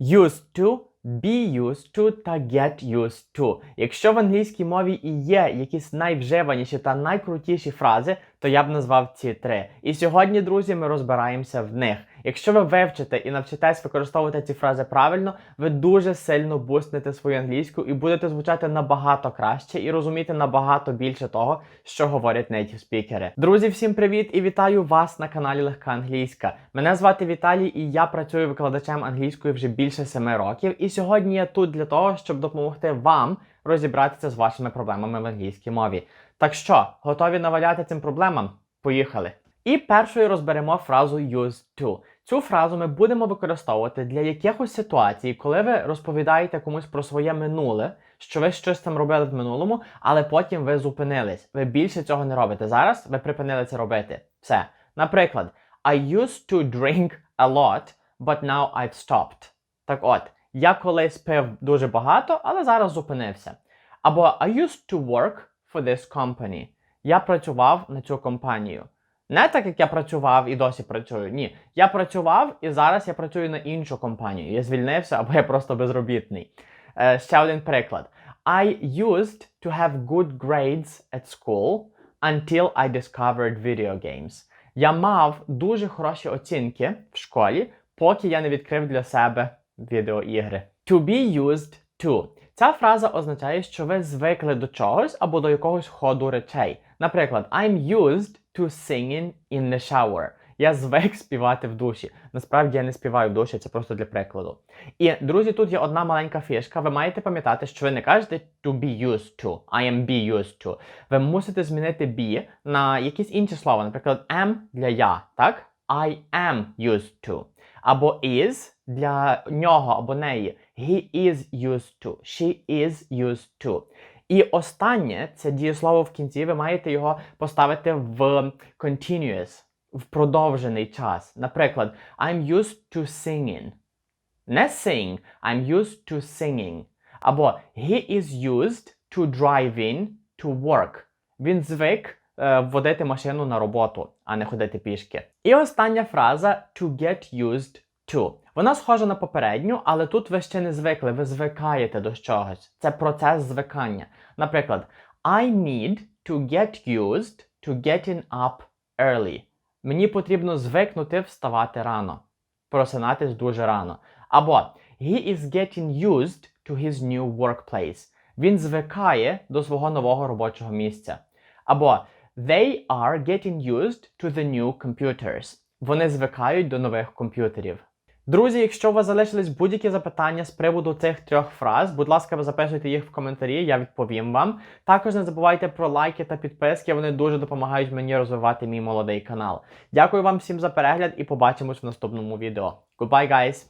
used to, be used to та get used to. Якщо в англійській мові і є якісь найвживаніші та найкрутіші фрази, то я б назвав ці три. І сьогодні, друзі, ми розбираємося в них. Якщо ви вивчите і навчитесь використовувати ці фрази правильно, ви дуже сильно бустнете свою англійську і будете звучати набагато краще і розуміти набагато більше того, що говорять native спікери. Друзі, всім привіт і вітаю вас на каналі Легка Англійська. Мене звати Віталій, і я працюю викладачем англійської вже більше семи років. І сьогодні я тут для того, щоб допомогти вам розібратися з вашими проблемами в англійській мові. Так що, готові наваляти цим проблемам? Поїхали! І першою розберемо фразу used to. Цю фразу ми будемо використовувати для якихось ситуацій, коли ви розповідаєте комусь про своє минуле, що ви щось там робили в минулому, але потім ви зупинились. Ви більше цього не робите. Зараз ви припинили це робити. Все. Наприклад, I used to drink a lot, but now I've stopped. Так от, я колись пив дуже багато, але зараз зупинився. Або I used to work for this company. Я працював на цю компанію. Не так, як я працював і досі працюю. Ні. Я працював і зараз я працюю на іншу компанію. Я звільнився або я просто безробітний. Е, ще один приклад. I used to have good grades at school until I discovered video games. Я мав дуже хороші оцінки в школі, поки я не відкрив для себе відеоігри. To be used to. Ця фраза означає, що ви звикли до чогось або до якогось ходу речей. Наприклад, I'm used to singing in the shower. Я звик співати в душі. Насправді я не співаю в душі, це просто для прикладу. І, друзі, тут є одна маленька фішка. Ви маєте пам'ятати, що ви не кажете to be used to, I am be used to. Ви мусите змінити be на якісь інші слова. Наприклад, am для я, так? I am used to. Або is для нього або неї. He is used to. She is used to. І останнє це дієслово в кінці, ви маєте його поставити в continuous, в продовжений час. Наприклад, I'm used to singing. Не sing, I'm used to singing. Або he is used to driving to work. Він звик е, водити машину на роботу, а не ходити пішки. І остання фраза to get used to. Вона схожа на попередню, але тут ви ще не звикли, ви звикаєте до чогось. Це процес звикання. Наприклад, I need to get used to getting up early. Мені потрібно звикнути вставати рано, просинатись дуже рано. Або he is getting used to his new workplace. Він звикає до свого нового робочого місця. Або they are getting used to the new computers. Вони звикають до нових комп'ютерів. Друзі, якщо у вас залишились будь-які запитання з приводу цих трьох фраз, будь ласка, ви записуйте їх в коментарі, я відповім вам. Також не забувайте про лайки та підписки, вони дуже допомагають мені розвивати мій молодий канал. Дякую вам всім за перегляд і побачимось в наступному відео. Goodbye, guys!